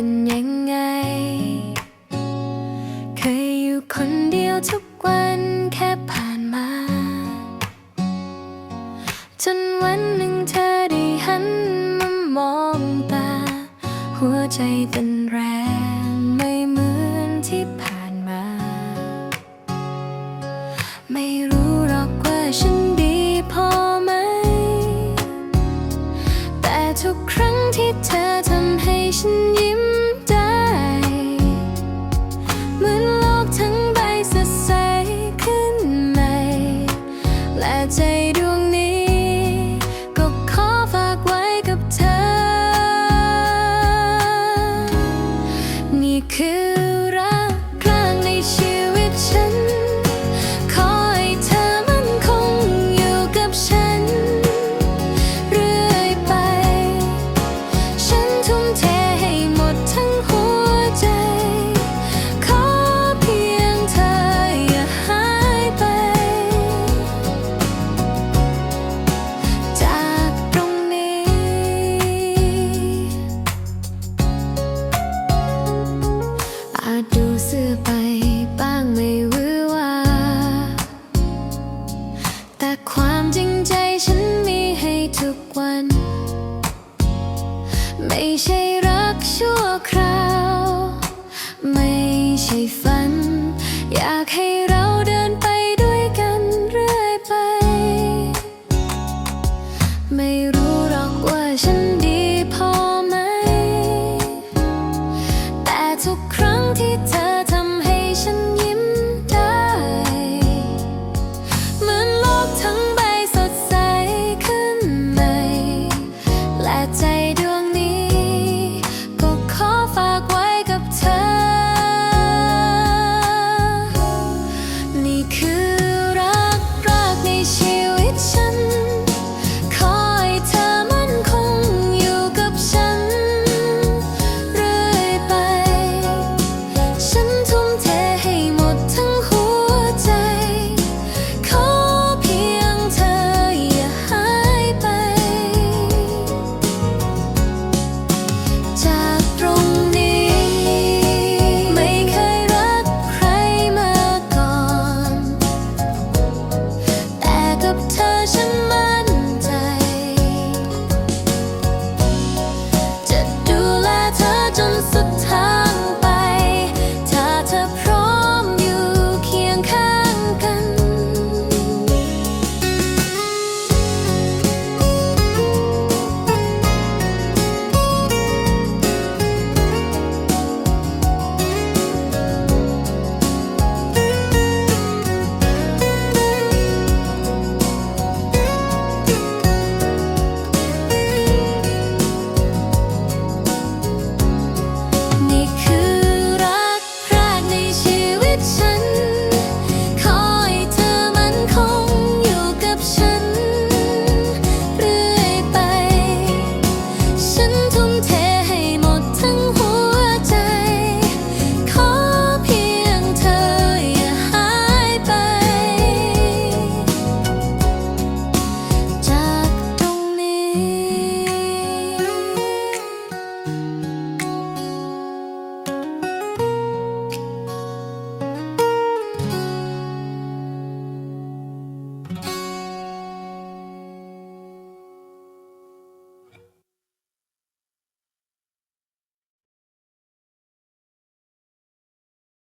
เป็นยังไง เคยอยู่คนเดียวทุกวันแค่ผ่านมา จนวันหนึ่งเธอได้หันมามองตา หัวใจเต้นแรงไม่เหมือนที่ผ่านมา ไม่รู้หรอกว่าฉันดีพอไหม แต่ทุกครั้งที่เธอทำให้ฉันยิ้ม ไม่รู้หรอกว่าฉันดีพอไหม แต่ทุกครั้งที่เธอ